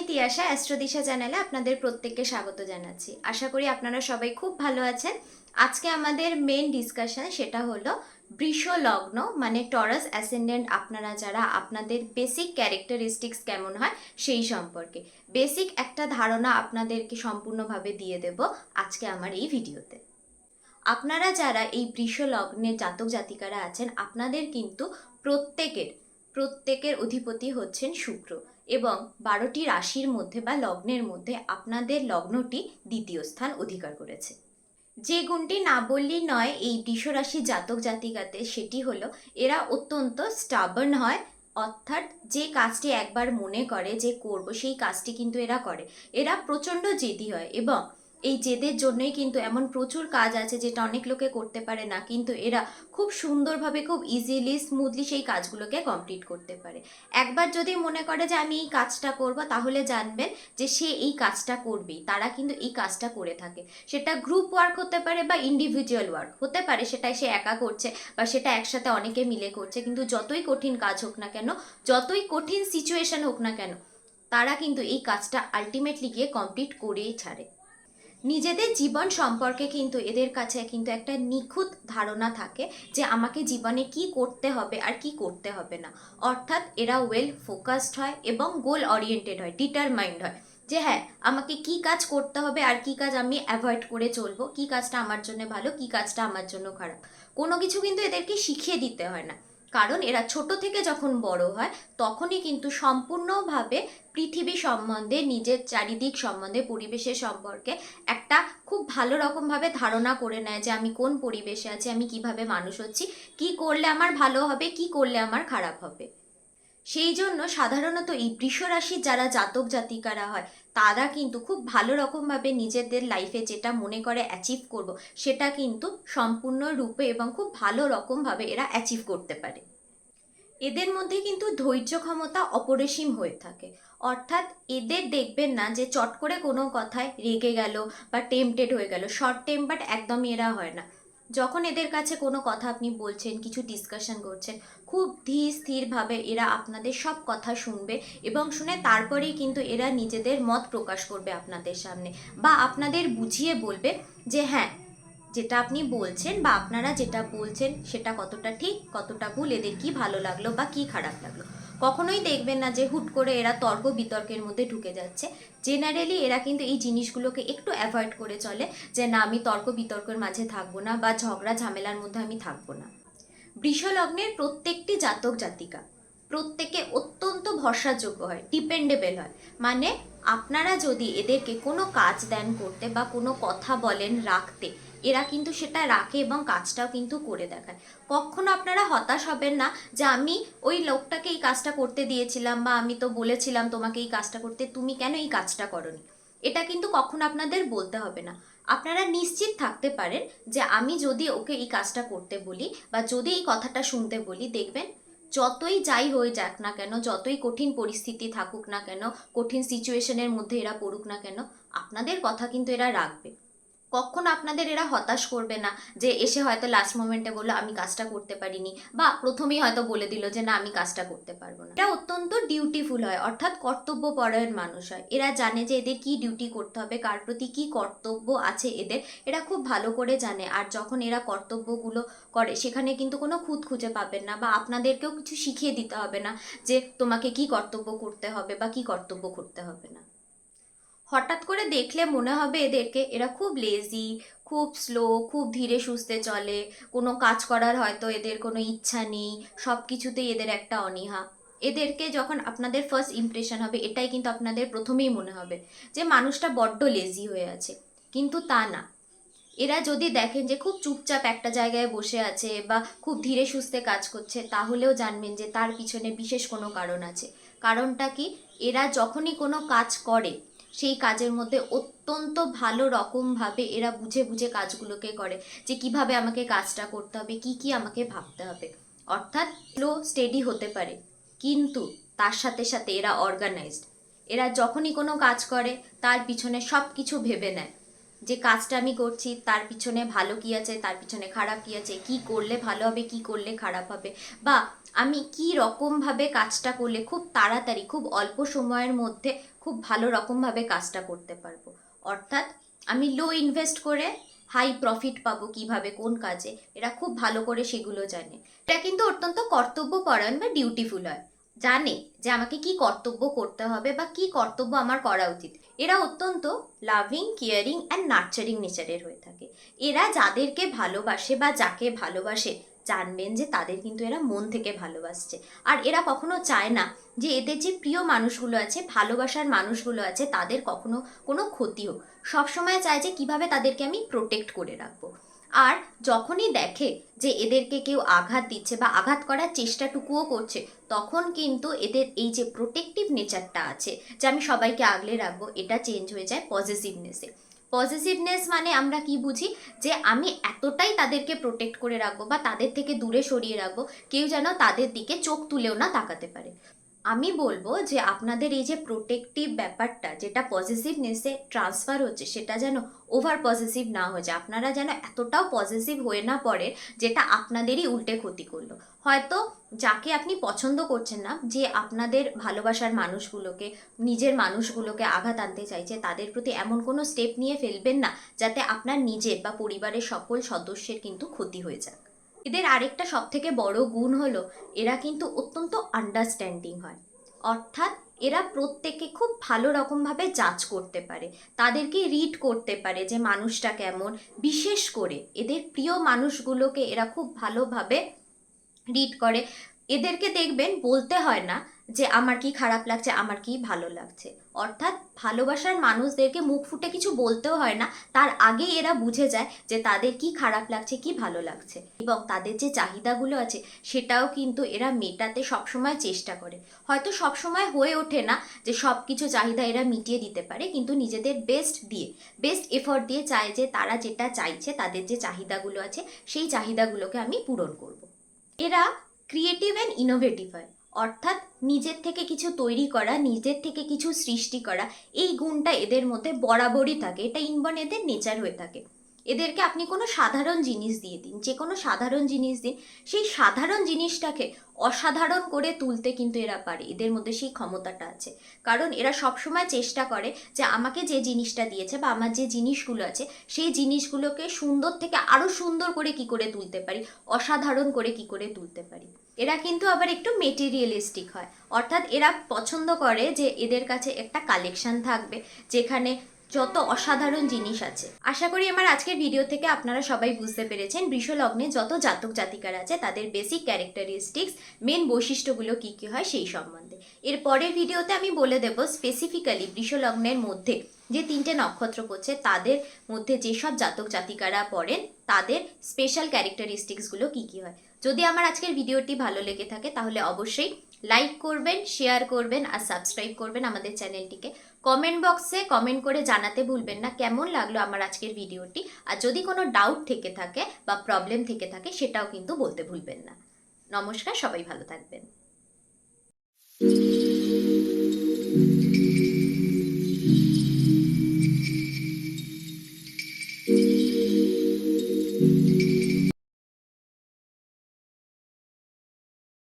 আমি তিয়াশা, অ্যাস্ট্রোদিশা চ্যানেলে আপনাদের প্রত্যেককে স্বাগত জানাচ্ছি। আশা করি আপনারা সবাই খুব ভালো আছেন। আজকে আমাদের মেন ডিসকাশন সেটা হলো বৃষ লগ্ন মানে টরাস অ্যাসেন্ডেন্ট আপনারা যারা, আপনাদের বেসিক ক্যারেক্টারিস্টিক্স কেমন হয় সেই সম্পর্কে। বেসিক একটা ধারণা আপনাদেরকে সম্পূর্ণভাবে দিয়ে দেব আজকে আমার এই ভিডিওতে। আপনারা যারা এই বৃষ লগ্নের জাতক জাতিকারা আছেন, আপনাদের কিন্তু প্রত্যেকের প্রত্যেকের অধিপতি হচ্ছেন শুক্র। এবং বারোটি রাশির মধ্যে বা লগ্নের মধ্যে আপনাদের লগ্নটি দ্বিতীয় স্থান অধিকার করেছে। যে গুণটি না বললেই নয়, এই বৃষরাশি জাতক জাতিকাতে সেটি হলো, এরা অত্যন্ত স্টাবার্ন হয়, অর্থাৎ যে কাজটি একবার মনে করে যে করব, সেই কাজটি কিন্তু এরা করে। এরা প্রচণ্ড জেদি হয় এবং এই জেদের জন্যই কিন্তু এমন প্রচুর কাজ আছে যেটা অনেক লোকে করতে পারে না। কিন্তু এরা খুব সুন্দরভাবে, খুব ইজিলি স্মুথলি সেই কাজগুলোকে কমপ্লিট করতে পারে। একবার যদি মনে করে যে আমি এই কাজটা করব, তাহলে জানবেন যে সে এই কাজটা করবেই। তারা কিন্তু এই কাজটা করে থাকে। সেটা গ্রুপ ওয়ার্ক হতে পারে বা ইন্ডিভিজুয়াল ওয়ার্ক হতে পারে সেটা সে একা করছে বা সেটা একসাথে অনেকে মিলে করছে। কিন্তু যতই কঠিন কাজ হোক না কেন, যতই কঠিন সিচুয়েশন হোক না কেন, তারা কিন্তু এই কাজটা আলটিমেটলি গিয়ে কমপ্লিট করেই ছাড়ে। নিজেদের জীবন সম্পর্কে কিন্তু এদের কাছে কিন্তু একটা নিখুঁত ধারণা থাকে যে আমাকে জীবনে কি করতে হবে আর কি করতে হবে না। অর্থাৎ এরা ওয়েল ফোকাসড হয় এবং গোল ওরিয়েন্টেড হয় ডিটারমাইন্ড হয় যে হ্যাঁ আমাকে কি কাজ করতে হবে আর কি কাজ আমি অ্যাভয়েড করে চলবো, কি কাজটা আমার জন্য ভালো, কি কাজটা আমার জন্য খারাপ। কোনো কিছু কিন্তু এদেরকে শিখিয়ে দিতে হয় না। কারণ এরা ছোট থেকে যখন বড় হয়, তখনই কিন্তু সম্পূর্ণভাবে পৃথিবী সম্বন্ধে, নিজের চারিদিক সম্বন্ধে, পরিবেশের সম্পর্কে একটা খুব ভালো রকমভাবে ধারণা করে নেয় যে আমি কোন পরিবেশে আছি, আমি কীভাবে মানুষ হচ্ছি, কি করলে আমার ভালো হবে, কি করলে আমার খারাপ হবে। সেই জন্য সাধারণত এই বৃষ রাশির যারা জাতক জাতিকারা হয়, তারা কিন্তু খুব ভালো রকমভাবে নিজেদের লাইফে যেটা মনে করে অ্যাচিভ করব, সেটা কিন্তু সম্পূর্ণ রূপে এবং খুব ভালো রকমভাবে এরা অ্যাচিভ করতে পারে। এদের মধ্যে কিন্তু ধৈর্য ক্ষমতা অপরিসীম হয়ে থাকে। অর্থাৎ এদের দেখবেন না যে চট করে কোনো কথায় রেগে গেল বা টেম্পটেড হয়ে গেল শর্ট টেম্পার একদমই এরা হয় না। যখন এদের কাছে কোনো কথা আপনি বলছেন, কিছু ডিসকাশন করছেন, খুব ধীর স্থিরভাবে এরা আপনাদের সব কথা শুনবে এবং শুনে তারপরেই কিন্তু এরা নিজেদের মত প্রকাশ করবে আপনাদের সামনে বা আপনাদের বুঝিয়ে বলবে যে হ্যাঁ যেটা আপনি বলছেন বা আপনারা যেটা বলছেন সেটা কতটা ঠিক, কতটা ভুল, এদের কি ভালো লাগল বা কি খারাপ লাগল? কখনোই দেখবেন না যে হুট করে এরা তর্ক বিতর্কের মধ্যে ঢুকে যাচ্ছে। জেনারেলি এরা কিন্তু এই জিনিসগুলোকে একটু অ্যাভয়েড করে চলে যে না, আমি তর্ক বিতর্কের মাঝে থাকব না বা ঝগড়া ঝামেলার মধ্যে আমি থাকব না। বৃষলগ্নের প্রত্যেকটি জাতক জাতিকা প্রত্যেকে অত্যন্ত ভরসাযোগ্য হয় ডিপেন্ডেবল হয়। মানে আপনারা যদি এদেরকে কোনো কাজ দেন করতে বা কোনো কথা বলেন রাখতে, এরা কিন্তু সেটা রাখে এবং কাজটাও কিন্তু করে দেখায়। কখনো আপনারা হতাশ হবেন না যে আমি ওই লোকটাকে এই কাজটা করতে দিয়েছিলাম বা আমি তো বলেছিলাম তোমাকে এই কাজটা করতে, তুমি কেন এই কাজটা করনি? এটা কিন্তু কখনো আপনাদের বলতে হবে না। আপনারা নিশ্চিত থাকতে পারেন যে আমি যদি ওকে এই কাজটা করতে বলি বা যদি এই কথাটা শুনতে বলি, দেখবেন যতই যাই হয়ে যাক না কেন, যতই কঠিন পরিস্থিতি থাকুক না কেন, কঠিন সিচুয়েশনের মধ্যে এরা পড়ুক না কেন, আপনাদের কথা কিন্তু এরা রাখবে। কখনো আপনাদের এরা হতাশ করবে না যে এসে হয়তো লাস্ট মোমেন্টে বলল, আমি কাজটা করতে পারিনি বা প্রথমেই হয়তো বলে দিল যে, না, আমি কাজটা করতে পারব না এটা অত্যন্ত ডিউটিফুল হয়, অর্থাৎ কর্তব্য কর্তব্যপরায়ণ মানুষ হয়। এরা জানে যে এদের কি ডিউটি করতে হবে, কার প্রতি কি কর্তব্য আছে এদের। এরা খুব ভালো করে জানে, আর যখন এরা কর্তব্যগুলো করে, সেখানে কিন্তু কোনো খুঁত খুঁজে পাবেন না বা আপনাদেরকেও কিছু শিখিয়ে দিতে হবে না যে, তোমাকে কি কর্তব্য করতে হবে বা কি কর্তব্য করতে হবে না হঠাৎ করে দেখলে মনে হবে এদেরকে এরা খুব লেজি খুব স্লো খুব ধীরে সুস্থে চলে। কোনো কাজ করার হয়তো এদের কোনো ইচ্ছা নেই সব কিছুতেই এদের একটা অনীহা। এদেরকে যখন আপনাদের ফার্স্ট ইমপ্রেশন হবে, এটাই কিন্তু আপনাদের প্রথমেই মনে হবে যে মানুষটা বড্ড লেজি হয়ে আছে। কিন্তু তা না। এরা যদি দেখেন যে খুব চুপচাপ একটা জায়গায় বসে আছে বা খুব ধীরে সুস্থে কাজ করছে, তাহলেও জানবেন যে তার পিছনে বিশেষ কোনো কারণ আছে। কারণটা কি? এরা যখনই কোনো কাজ করে সেই কাজের মধ্যে অত্যন্ত ভালো রকমভাবে এরা বুঝে বুঝে কাজগুলোকে করে যে কীভাবে আমাকে কাজটা করতে হবে, কি কি আমাকে ভাবতে হবে। অর্থাৎ স্লো স্টেডি হতে পারে, কিন্তু তার সাথে সাথে এরা অর্গানাইজড এরা যখনই কোনো কাজ করে, তার পিছনে সব কিছু ভেবে নেয়। যে কাজটা আমি করছি, তার পিছনে ভালো কি আছে, তার পিছনে খারাপ কি আছে, কি করলে ভালো হবে, কি করলে খারাপ হবে, বা আমি কি রকমভাবে কাজটা করলে খুব তাড়াতাড়ি, খুব অল্প সময়ের মধ্যে খুব ভালো রকমভাবে কাজটা করতে পারব। অর্থাৎ আমি লো ইনভেস্ট করে হাই প্রফিট পাবো কীভাবে, কোন কাজে, এরা খুব ভালো করে সেগুলো জানে। এটা কিন্তু অত্যন্ত কর্তব্যপরায়ণ বা ডিউটিফুল হয়। জানে যে আমাকে কি কর্তব্য করতে হবে বা কি কর্তব্য আমার করা উচিত। এরা অত্যন্ত লাভিং কেয়ারিং অ্যান্ড নার্চারিং নেচারের হয়ে থাকে। এরা যাদেরকে ভালোবাসে বা যাকে ভালোবাসে জানবেন যে তাদের কিন্তু এরা মন থেকে ভালোবাসছে। আর এরা কখনো চায় না যে এদের যে প্রিয় মানুষগুলো আছে, ভালোবাসার মানুষগুলো আছে, তাদের কখনো কোনো ক্ষতি হোক। সবসময় চায় যে কীভাবে তাদেরকে আমি প্রোটেক্ট করে রাখব। আর যখনই দেখে যে এদেরকে কেউ আঘাত দিচ্ছে বা আঘাত করার চেষ্টাটুকুও করছে, তখন কিন্তু এদের এই যে প্রোটেক্টিভ নেচারটা আছে, যে আমি সবাইকে আগলে রাখব, এটা চেঞ্জ হয়ে যায় পজিটিভনেসে পজিটিভনেস মানে আমরা কি বুঝি? যে আমি এতটাই তাদেরকে প্রোটেক্ট করে রাখব বা তাদের থেকে দূরে সরিয়ে রাখব, কেউ যেন তাদের দিকে চোখ তুলেও না তাকাতে পারে। আমি বলব যে আপনাদের এই যে প্রোটেক্টিভ ব্যাপারটা, যেটা পজিটিভনেসে ট্রান্সফার হচ্ছে, সেটা যেন ওভার পজিটিভ না হয়ে যায়। আপনারা যেন এতটাও পজিটিভ হয়ে না পড়ে যেটা আপনাদেরই উল্টে ক্ষতি করল। হয়তো যাকে আপনি পছন্দ করছেন না, যে আপনাদের ভালোবাসার মানুষগুলোকে, নিজের মানুষগুলোকে আঘাত আনতে চাইছে, তাদের প্রতি এমন কোনো স্টেপ নিয়ে ফেলবেন না, যাতে আপনার নিজের বা পরিবারের সকল সদস্যের কিন্তু ক্ষতি হয়ে যাক। এদের আরেকটা সব থেকে বড় গুণ হলো, এরা কিন্তু অত্যন্ত আন্ডারস্ট্যান্ডিং হয়। অর্থাৎ এরা প্রত্যেকে খুব ভালো রকমভাবে জাজ করতে পারে, তাদেরকে রিড করতে পারে যে মানুষটা কেমন, বিশেষ করে এদের প্রিয় মানুষগুলোকে এরা খুব ভালোভাবে রিড করে। এদেরকে দেখবেন বলতে হয় না যে, আমার কি খারাপ লাগছে, আমার কি ভালো লাগছে? অর্থাৎ ভালোবাসার মানুষদেরকে মুখ ফুটে কিছু বলতেও হয় না। তার আগেই এরা বুঝে যায় যে, তাদের কি খারাপ লাগছে, কি ভালো লাগছে। এবং তাদের যে চাহিদাগুলো আছে, সেটাও কিন্তু এরা মেটাতে সবসময় চেষ্টা করে। হয়তো সবসময় হয়ে ওঠে না যে সব কিছু চাহিদা এরা মিটিয়ে দিতে পারে, কিন্তু নিজেদের বেস্ট দিয়ে বেস্ট এফর্ট দিয়ে চায় যে, তারা যেটা চাইছে, তাদের যে চাহিদাগুলো আছে, সেই চাহিদাগুলোকে আমি পূরণ করব। এরা ক্রিয়েটিভ অ্যান্ড ইনোভেটিভ হয়। অর্থাৎ নিজের থেকে কিছু তৈরি করা, নিজের থেকে কিছু সৃষ্টি করা, এই গুণটা এদের মধ্যে বরাবরই থাকে। এটা ইনবর্ন এদের নেচার হয়ে থাকে। এদেরকে আপনি কোনো সাধারণ জিনিস দিয়ে দিন, যে কোনো সাধারণ জিনিস দিন, সেই সাধারণ জিনিসটাকে অসাধারণ করে তুলতে কিন্তু এরা পারে, এদের মধ্যে সেই ক্ষমতাটা আছে। কারণ এরা সবসময় চেষ্টা করে যে আমাকে যে জিনিসটা দিয়েছে বা আমার যে জিনিসগুলো আছে, সেই জিনিসগুলোকে সুন্দর থেকে আরও সুন্দর করে কি করে তুলতে পারি, অসাধারণ করে কি করে তুলতে পারি। এরা কিন্তু আবার একটু মেটেরিয়ালিস্টিক হয়। অর্থাৎ এরা পছন্দ করে যে এদের কাছে একটা কালেকশন থাকবে, যেখানে যত অসাধারণ জিনিস আছে। আশা করি আমার আজকের ভিডিও থেকে আপনারা সবাই বুঝতে পেরেছেন বৃষলগ্নে যত জাতক জাতিকার আছে, তাদের বেসিক ক্যারেক্টারিস্টিক্স মেন বৈশিষ্ট্যগুলো কী কী হয় সেই সম্বন্ধে। এর পরের ভিডিওতে আমি বলে দেব স্পেসিফিক্যালি বৃষ লগ্নের মধ্যে যে তিনটে নক্ষত্র পড়ছে তাদের মধ্যে যেসব জাতক জাতিকারা পড়েন, তাদের স্পেশাল ক্যারেক্টারিস্টিক্সগুলো কী কী হয়? যদি আমার আজকের ভিডিওটি ভালো লেগে থাকে, তাহলে অবশ্যই লাইক করবেন শেয়ার করবেন আর সাবস্ক্রাইব করবেন আমাদের চ্যানেলটিকে। কমেন্ট বক্সে কমেন্ট করে জানাতে ভুলবেন না, কেমন লাগল আমার আজকের ভিডিওটি? আর যদি কোনো ডাউট থেকে থাকে বা প্রবলেম থেকে থাকে, সেটাও কিন্তু বলতে ভুলবেন না। নমস্কার, সবাই ভালো থাকবেন।